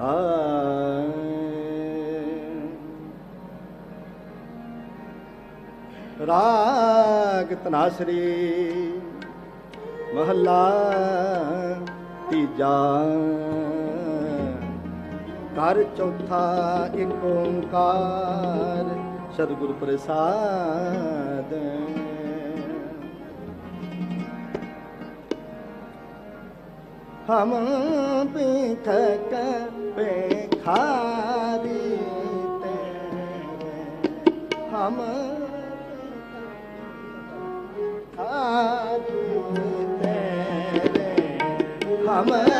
ਆਏ। ਰਾਗ ਤਨਾਸਰੀ ਮਹੱਲਾ ਤੀਜਾ। ਘਰ ਚੌਥਾ ਇੱਕ ਓੰਕਾਰ ਸਤਿਗੁਰ ਪ੍ਰਸਾਦ। हम पीख पे खारी हम खारी हम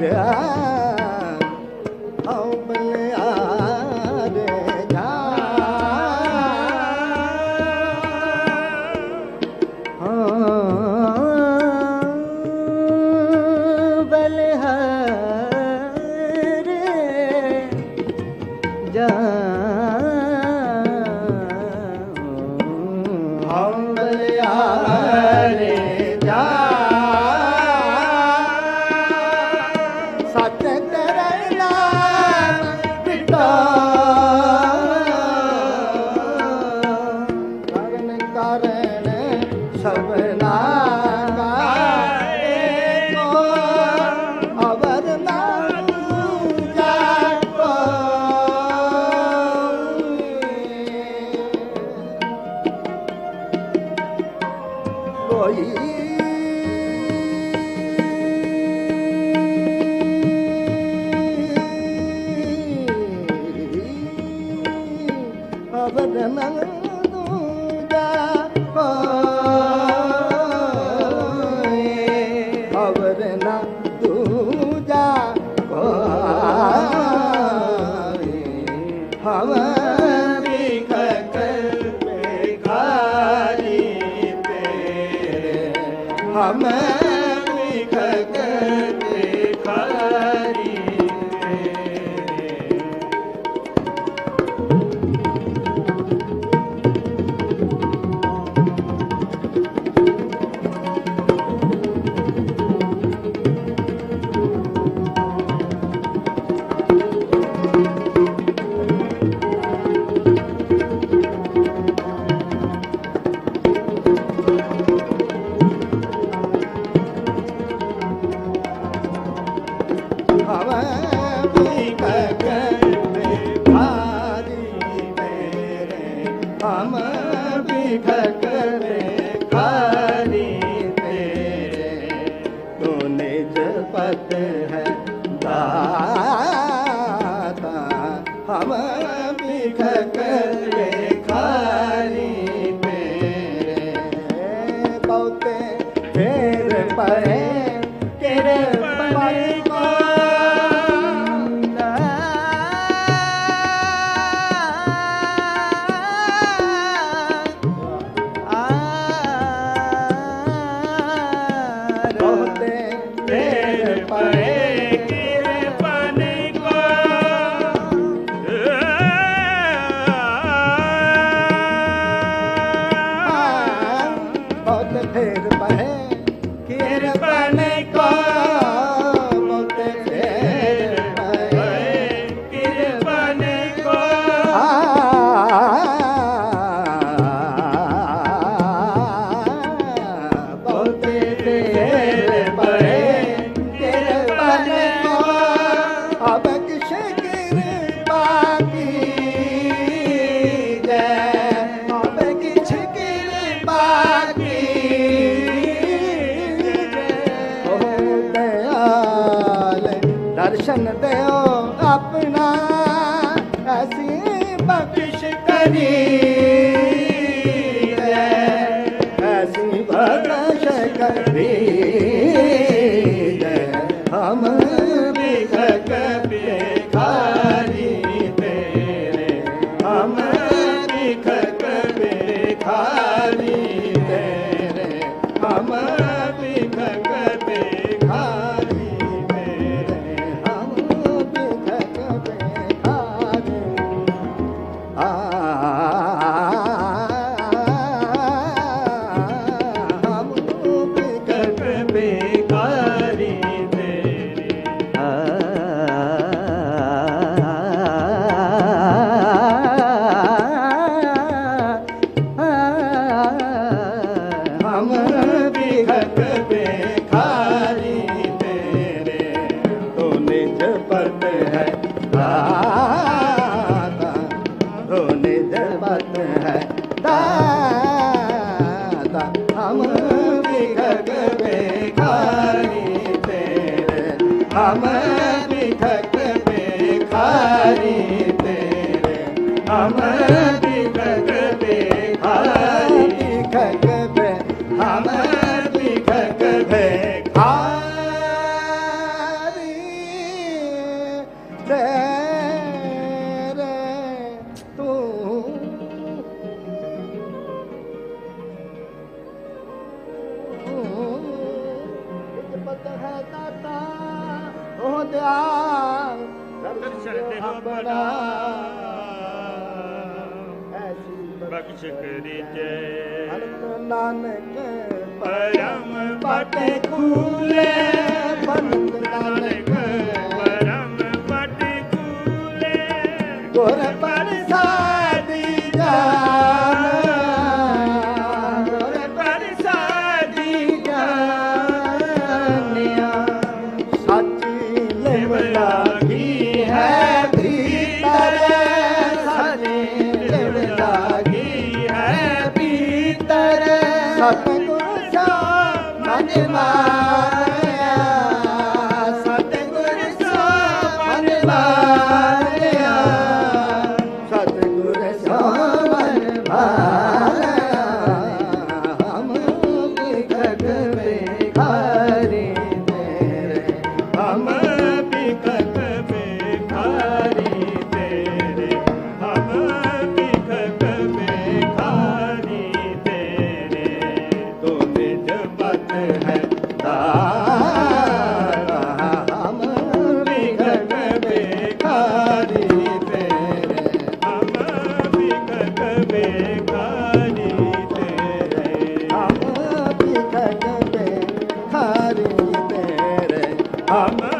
Yeah. rồi rất nắng ra ơi, hầu nắng tu को निज पत है ਦਰਸ਼ਨ ਦਿਓ ਆਪਣਾ ਅਸੀਂ ਬਖਸ਼ ਕਰੀ ਆਪਣਾ ਐਸੀ ਬਖਸ਼ ਕਰੀਜੈ ਹਮ ਨਾਨਕ ਪਰਮ ਪਟ ਕੂਲੇ ਬੰਦ ਨਾਨਕ। ਪਰਮ ਪਟ ਕੂਲੇ ਗੁਰ ਪਰਸਾਦੀ ਜਾ है ah. ਆਮਾ